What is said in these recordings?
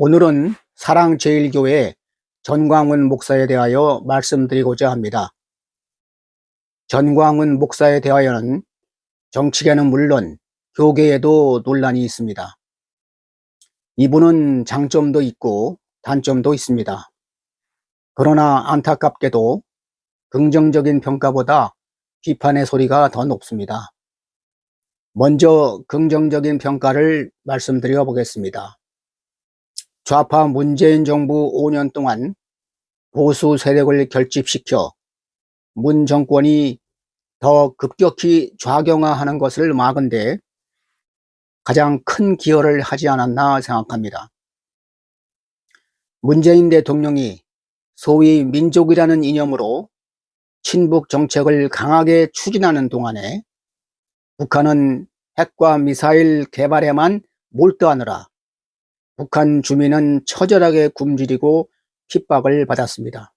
오늘은 사랑제일교회 전광훈 목사에 대하여 말씀드리고자 합니다. 전광훈 목사에 대하여는 정치계는 물론 교계에도 논란이 있습니다. 이분은 장점도 있고 단점도 있습니다. 그러나 안타깝게도 긍정적인 평가보다 비판의 소리가 더 높습니다. 먼저 긍정적인 평가를 말씀드려 보겠습니다. 좌파 문재인 정부 5년 동안 보수 세력을 결집시켜 문 정권이 더 급격히 좌경화하는 것을 막은데 가장 큰 기여를 하지 않았나 생각합니다. 문재인 대통령이 소위 민족이라는 이념으로 친북 정책을 강하게 추진하는 동안에 북한은 핵과 미사일 개발에만 몰두하느라 북한 주민은 처절하게 굶주리고 핍박을 받았습니다.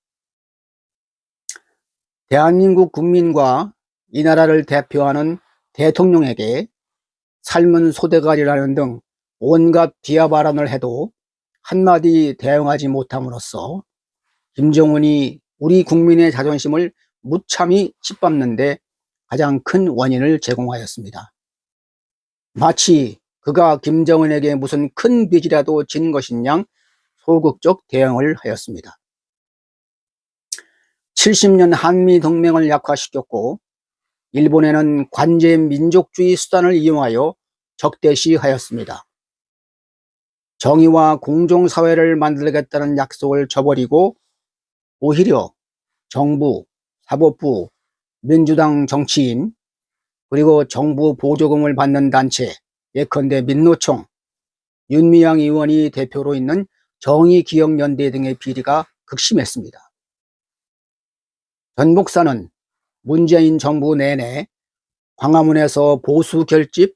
대한민국 국민과 이 나라를 대표하는 대통령에게 삶은 소대가리라는 등 온갖 비하 발언을 해도 한마디 대응하지 못함으로써 김정은이 우리 국민의 자존심을 무참히 짓밟는데 가장 큰 원인을 제공하였습니다. 마치 그가 김정은에게 무슨 큰 빚이라도 진 것인 양 소극적 대응을 하였습니다. 70년 한미 동맹을 약화시켰고 일본에는 관제 민족주의 수단을 이용하여 적대시하였습니다. 정의와 공정사회를 만들겠다는 약속을 저버리고 오히려 정부, 사법부, 민주당 정치인, 그리고 정부 보조금을 받는 단체, 예컨대 민노총, 윤미향 의원이 대표로 있는 정의기억연대 등의 비리가 극심했습니다. 전 목사는 문재인 정부 내내 광화문에서 보수 결집,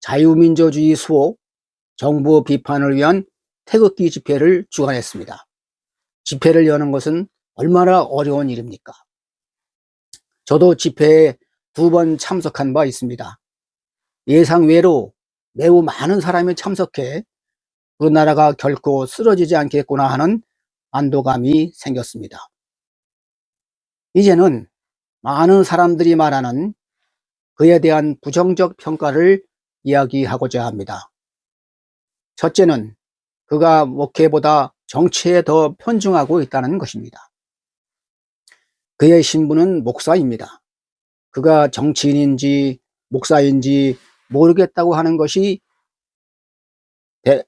자유민주주의 수호, 정부 비판을 위한 태극기 집회를 주관했습니다. 집회를 여는 것은 얼마나 어려운 일입니까? 저도 집회에 두 번 참석한 바 있습니다. 예상 외로 매우 많은 사람이 참석해 우리나라가 결코 쓰러지지 않겠구나 하는 안도감이 생겼습니다. 이제는 많은 사람들이 말하는 그에 대한 부정적 평가를 이야기하고자 합니다. 첫째는 그가 목회보다 정치에 더 편중하고 있다는 것입니다. 그의 신분은 목사입니다. 그가 정치인인지 목사인지 모르겠다고 하는 것이 대,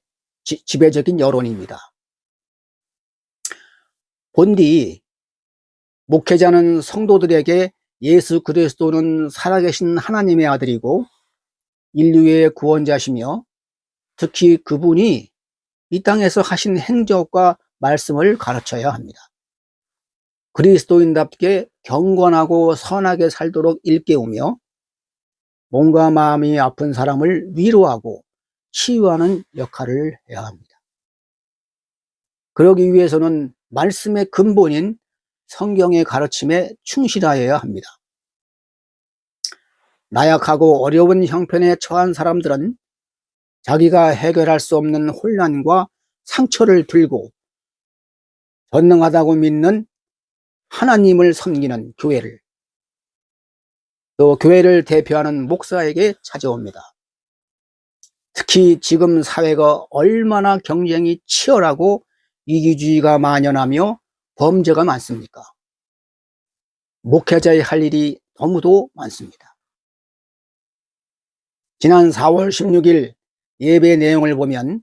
지, 지배적인 여론입니다. 본디 목회자는 성도들에게 예수 그리스도는 살아계신 하나님의 아들이고 인류의 구원자시며 특히 그분이 이 땅에서 하신 행적과 말씀을 가르쳐야 합니다. 그리스도인답게 경건하고 선하게 살도록 일깨우며 몸과 마음이 아픈 사람을 위로하고 치유하는 역할을 해야 합니다. 그러기 위해서는 말씀의 근본인 성경의 가르침에 충실하여야 합니다. 나약하고 어려운 형편에 처한 사람들은 자기가 해결할 수 없는 혼란과 상처를 들고 전능하다고 믿는 하나님을 섬기는 교회를 또 교회를 대표하는 목사에게 찾아옵니다. 특히 지금 사회가 얼마나 경쟁이 치열하고 이기주의가 만연하며 범죄가 많습니까? 목회자의 할 일이 너무도 많습니다. 지난 4월 16일 예배 내용을 보면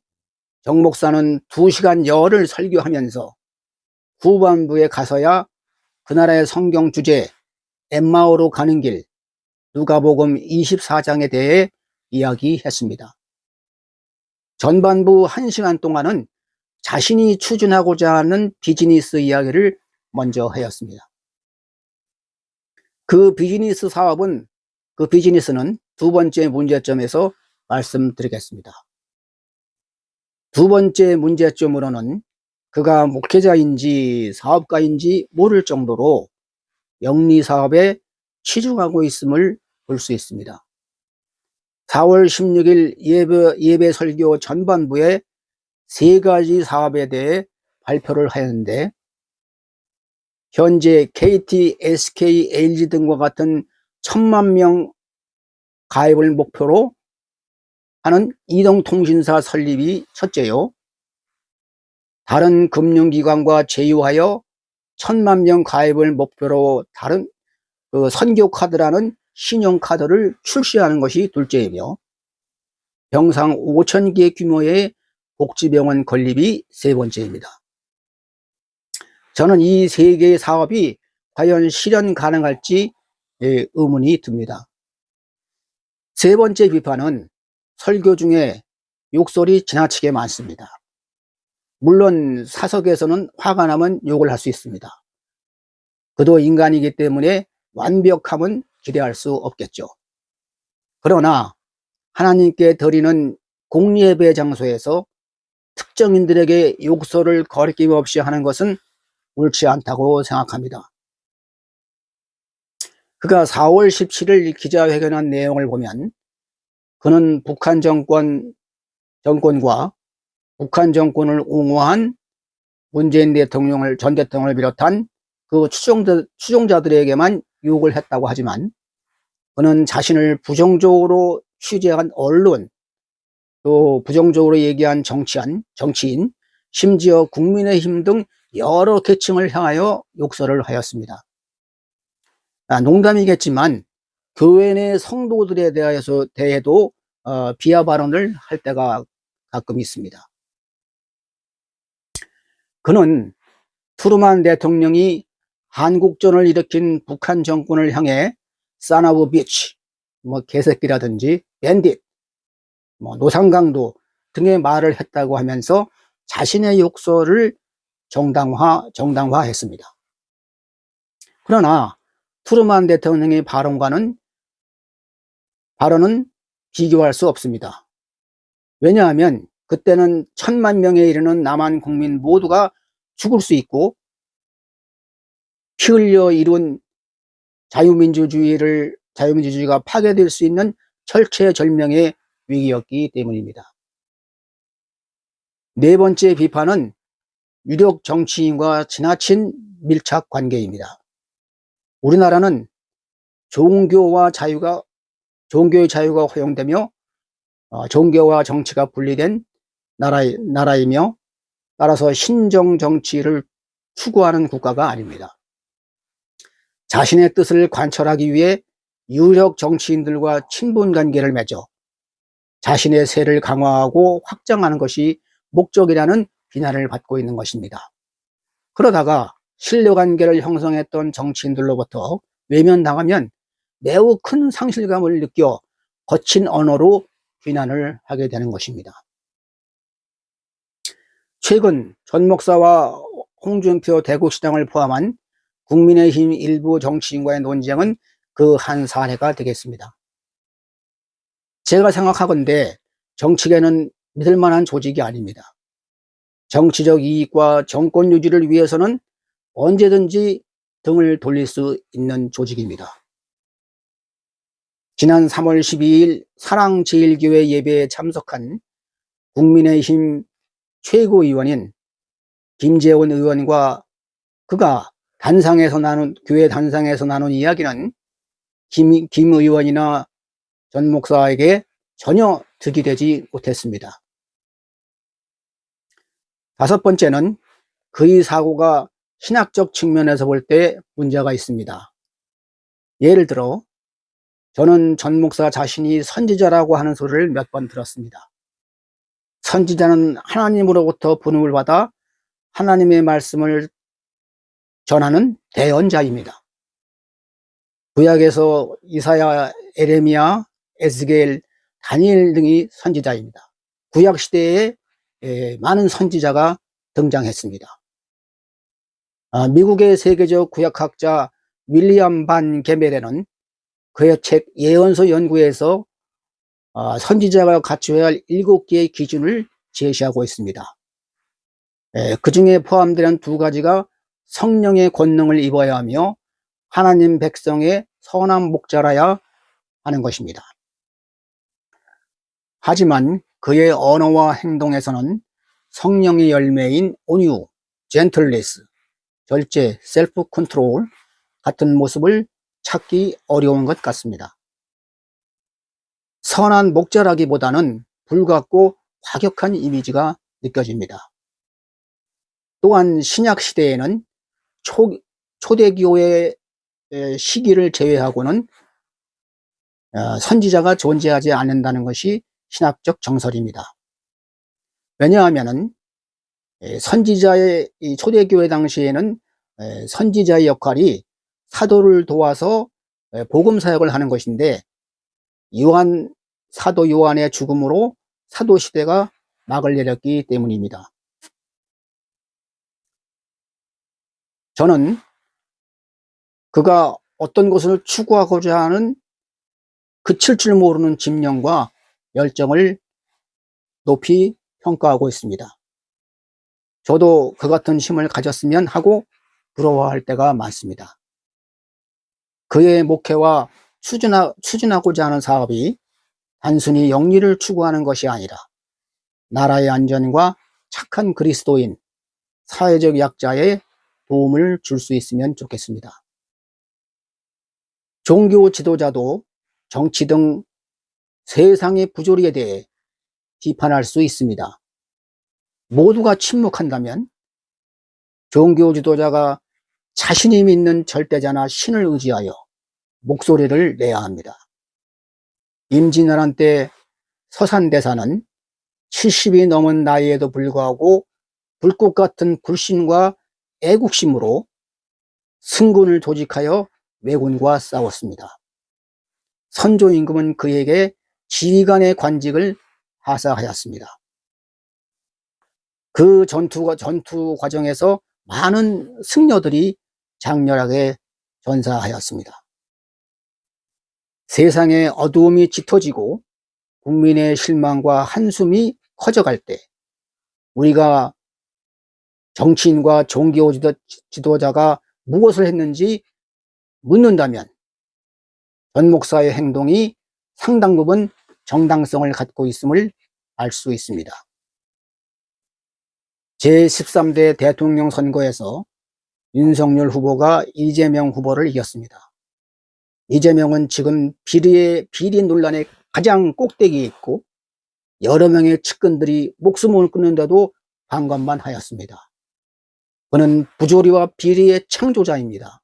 정 목사는 2시간 열을 설교하면서 후반부에 가서야 그 나라의 성경 주제 엠마오로 가는 길 누가복음 24장에 대해 이야기했습니다. 전반부 1시간 동안은 자신이 추진하고자 하는 비즈니스 이야기를 먼저 하였습니다. 그 비즈니스 사업은 그 비즈니스는 두 번째 문제점에서 말씀드리겠습니다. 두 번째 문제점으로는 그가 목회자인지 사업가인지 모를 정도로 영리 사업에 치중하고 있음을 볼 수 있습니다. 4월 16일 예배, 예배 설교 전반부에 세 가지 사업에 대해 발표를 하였는데 현재 KT, SK, LG 등과 같은 천만 명 가입을 목표로 하는 이동통신사 설립이 첫째요. 다른 금융기관과 제휴하여 천만 명 가입을 목표로 다른 그 선교카드라는 신용카드를 출시하는 것이 둘째이며 병상 5천 개 규모의 복지병원 건립이 세 번째입니다. 저는 이 세 개의 사업이 과연 실현 가능할지 예, 의문이 듭니다. 세 번째 비판은 설교 중에 욕설이 지나치게 많습니다. 물론 사석에서는 화가 나면 욕을 할 수 있습니다. 그도 인간이기 때문에 완벽함은 기대할 수 없겠죠. 그러나 하나님께 드리는 공예배 장소에서 특정인들에게 욕설을 거리낌 없이 하는 것은 옳지 않다고 생각합니다. 그가 4월 17일 기자회견한 내용을 보면 그는 북한 정권, 정권과 북한 정권을 옹호한 문재인 대통령을, 전 대통령을 비롯한 그 추종자, 추종자들에게만 욕을 했다고 하지만 그는 자신을 부정적으로 취재한 언론, 또 부정적으로 얘기한 정치한, 정치인, 심지어 국민의힘 등 여러 계층을 향하여 욕설을 하였습니다. 아, 농담이겠지만 교회 내 성도들에 대해서 대해도 어, 비하 발언을 할 때가 가끔 있습니다. 그는 투르만 대통령이 한국전을 일으킨 북한 정권을 향해 사나브 비치, 뭐 개새끼라든지 밴딧, 뭐 노상강도 등의 말을 했다고 하면서 자신의 욕설을 정당화, 정당화했습니다. 그러나 투르만 대통령의 발언과는 발언은 비교할 수 없습니다. 왜냐하면 그때는 천만 명에 이르는 남한 국민 모두가 죽을 수 있고 피 흘려 이룬 자유민주주의를 자유민주주의가 파괴될 수 있는 철체절명의 위기였기 때문입니다. 네 번째 비판은 유력 정치인과 지나친 밀착 관계입니다. 우리나라는 종교와 자유가 종교의 자유가 허용되며 어, 종교와 정치가 분리된 나라, 나라이며 따라서 신정 정치를 추구하는 국가가 아닙니다. 자신의 뜻을 관철하기 위해 유력 정치인들과 친분 관계를 맺어 자신의 세를 강화하고 확장하는 것이 목적이라는 비난을 받고 있는 것입니다. 그러다가 신뢰관계를 형성했던 정치인들로부터 외면당하면 매우 큰 상실감을 느껴 거친 언어로 비난을 하게 되는 것입니다. 최근 전 목사와 홍준표 대구시장을 포함한 국민의힘 일부 정치인과의 논쟁은 그 한 사례가 되겠습니다. 제가 생각하건대 정치계는 믿을 만한 조직이 아닙니다. 정치적 이익과 정권 유지를 위해서는 언제든지 등을 돌릴 수 있는 조직입니다. 지난 3월 12일 사랑제일교회 예배에 참석한 국민의힘 최고위원인 김재원 의원과 그가 단상에서 나눈, 교회 단상에서 나눈 이야기는 김, 김 의원이나 전 목사에게 전혀 득이 되지 못했습니다. 다섯 번째는 그의 사고가 신학적 측면에서 볼 때 문제가 있습니다. 예를 들어 저는 전 목사 자신이 선지자라고 하는 소리를 몇 번 들었습니다. 선지자는 하나님으로부터 분음을 받아 하나님의 말씀을 전하는 대언자입니다. 구약에서 이사야, 에레미야, 에스겔, 다니엘 등이 선지자입니다. 구약 시대에 많은 선지자가 등장했습니다. 아, 미국의 세계적 구약학자 윌리엄 반 게멜에는 그의 책 예언서 연구에서 아, 선지자가 갖춰야 할 일곱 개의 기준을 제시하고 있습니다. 그 중에 포함되는 두 가지가 성령의 권능을 입어야 하며 하나님 백성의 선한 목자라야 하는 것입니다. 하지만 그의 언어와 행동에서는 성령의 열매인 온유, 젠틀리스, 절제, 셀프 컨트롤 같은 모습을 찾기 어려운 것 같습니다. 선한 목자라기보다는 불같고 과격한 이미지가 느껴집니다. 또한 신약 시대에는 초, 초대교회 시기를 제외하고는 어, 선지자가 존재하지 않는다는 것이 신학적 정설입니다. 왜냐하면 선지자의 초대교회 당시에는 선지자의 역할이 사도를 도와서 복음 사역을 하는 것인데 요한 사도 요한의 죽음으로 사도 시대가 막을 내렸기 때문입니다. 저는 그가 어떤 것을 추구하고자 하는 그칠 줄 모르는 집념과 열정을 높이 평가하고 있습니다. 저도 그 같은 힘을 가졌으면 하고 부러워할 때가 많습니다. 그의 목회와 추진하, 추진하고자 하는 사업이 단순히 영리를 추구하는 것이 아니라 나라의 안전과 착한 그리스도인, 사회적 약자의 도움을 줄 수 있으면 좋겠습니다. 종교 지도자도 정치 등 세상의 부조리에 대해 비판할 수 있습니다. 모두가 침묵한다면 종교 지도자가 자신이 믿는 절대자나 신을 의지하여 목소리를 내야 합니다. 임진왜란 때 서산대사는 70이 넘은 나이에도 불구하고 불꽃 같은 불신과 애국심으로 승군을 조직하여 왜군과 싸웠습니다. 선조 임금은 그에게 지휘관의 관직을 하사하였습니다. 그 전투가 전투 과정에서 많은 승려들이 장렬하게 전사하였습니다. 세상의 어두움이 짙어지고 국민의 실망과 한숨이 커져갈 때 우리가 정치인과 종교 지도자가 무엇을 했는지 묻는다면 전 목사의 행동이 상당 부분 정당성을 갖고 있음을 알 수 있습니다. 제13대 대통령 선거에서 윤석열 후보가 이재명 후보를 이겼습니다. 이재명은 지금 비리의 비리 논란의 가장 꼭대기에 있고 여러 명의 측근들이 목숨을 끊는데도 반감만 하였습니다. 그는 부조리와 비리의 창조자입니다.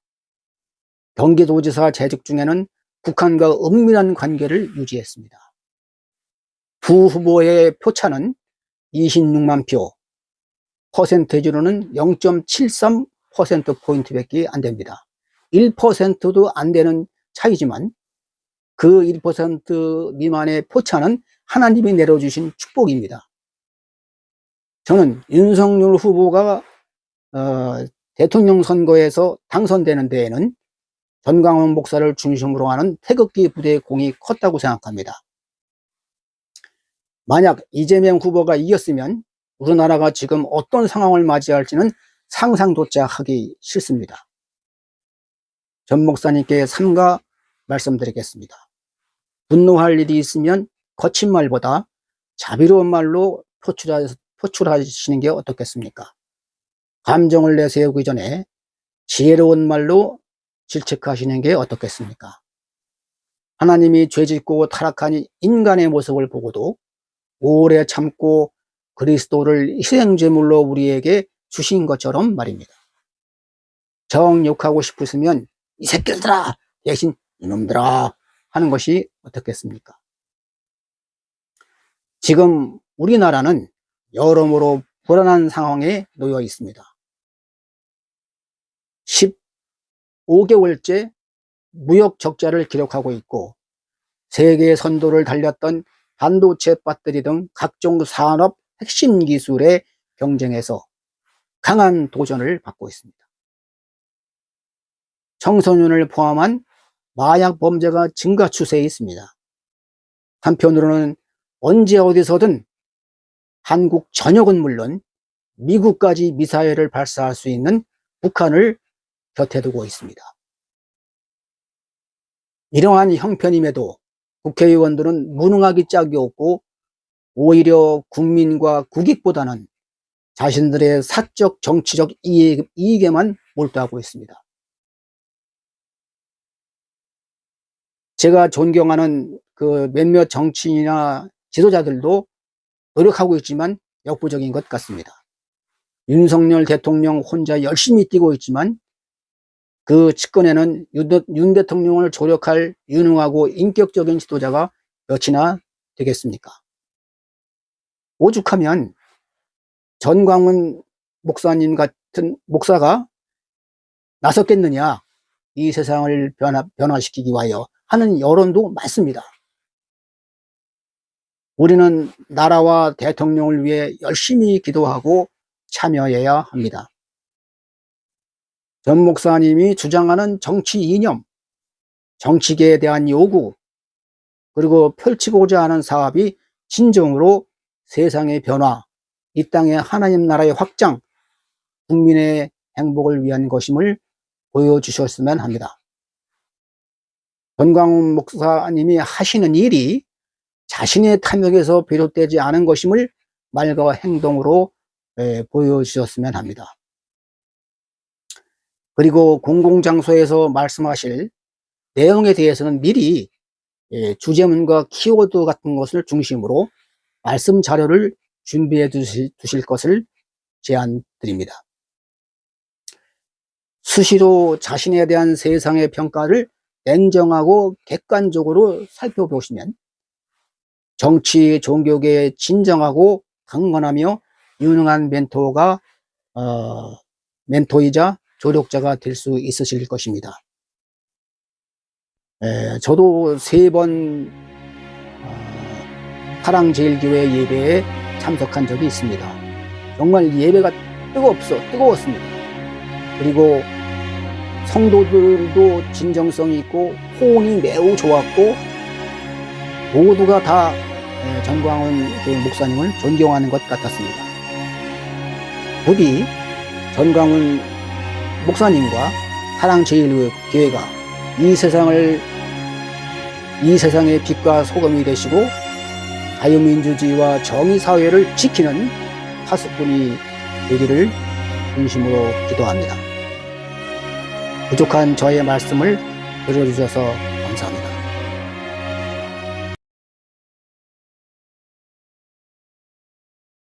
경기도지사 재직 중에는 북한과 은밀한 관계를 유지했습니다. 부 후보의 표차는 26만 표, 퍼센테이지로는 0.73%포인트밖에 안 됩니다. 1%도 안 되는 차이지만 그 1% 미만의 포차는 하나님이 내려주신 축복입니다. 저는 윤석열 후보가 어, 대통령 선거에서 당선되는 데에는 전광훈 목사를 중심으로 하는 태극기 부대의 공이 컸다고 생각합니다. 만약 이재명 후보가 이겼으면 우리나라가 지금 어떤 상황을 맞이할지는 상상조차 하기 싫습니다. 전 목사님께 삼가 말씀드리겠습니다. 분노할 일이 있으면 거친 말보다 자비로운 말로 표출하, 표출하시는 게 어떻겠습니까? 감정을 내세우기 전에 지혜로운 말로 질책하시는 게 어떻겠습니까? 하나님이 죄짓고 타락한 인간의 모습을 보고도 오래 참고 그리스도를 희생제물로 우리에게 주신 것처럼 말입니다. 정 욕하고 싶으시면 이 새끼들아 대신 이놈들아 하는 것이 어떻겠습니까? 지금 우리나라는 여러모로 불안한 상황에 놓여 있습니다. 15개월째 무역 적자를 기록하고 있고 세계 선도를 달렸던 반도체 배터리 등 각종 산업 핵심 기술의 경쟁에서 강한 도전을 받고 있습니다. 청소년을 포함한 마약 범죄가 증가 추세에 있습니다. 한편으로는 언제 어디서든 한국 전역은 물론 미국까지 미사일을 발사할 수 있는 북한을 곁에 두고 있습니다. 이러한 형편임에도 국회의원들은 무능하기 짝이 없고 오히려 국민과 국익보다는 자신들의 사적 정치적 이익, 이익에만 몰두하고 있습니다. 제가 존경하는 그 몇몇 정치인이나 지도자들도 노력하고 있지만 역부족인 것 같습니다. 윤석열 대통령 혼자 열심히 뛰고 있지만 그 측근에는 윤, 대통령을 조력할 유능하고 인격적인 지도자가 몇이나 되겠습니까? 오죽하면 전광훈 목사님 같은 목사가 나섰겠느냐 이 세상을 변화, 변화시키기 위하여 하는 여론도 많습니다. 우리는 나라와 대통령을 위해 열심히 기도하고 참여해야 합니다. 전 목사님이 주장하는 정치 이념, 정치계에 대한 요구, 그리고 펼치고자 하는 사업이 진정으로 세상의 변화, 이 땅의 하나님 나라의 확장, 국민의 행복을 위한 것임을 보여주셨으면 합니다. 권광훈 목사님이 하시는 일이 자신의 탐욕에서 비롯되지 않은 것임을 말과 행동으로 에, 보여주셨으면 합니다. 그리고 공공장소에서 말씀하실 내용에 대해서는 미리 예, 주제문과 키워드 같은 것을 중심으로 말씀 자료를 준비해 두실, 두실 것을 제안드립니다. 수시로 자신에 대한 세상의 평가를 냉정하고 객관적으로 살펴보시면 정치, 종교계의 진정하고 강건하며 유능한 멘토가 어, 멘토이자 조력자가 될 수 있으실 것입니다. 에, 저도 세번 어, 사랑제일교회 예배에 참석한 적이 있습니다. 정말 예배가 뜨겁어 뜨거웠습니다. 그리고 성도들도 진정성이 있고 호응이 매우 좋았고 모두가 다 에, 전광훈 그 목사님을 존경하는 것 같았습니다. 부디 전광훈 목사님과 사랑제일교회가 이 세상을 이 세상의 빛과 소금이 되시고 자유민주주의와 정의사회를 지키는 파수꾼이 되기를 진심으로 기도합니다. 부족한 저의 말씀을 들어주셔서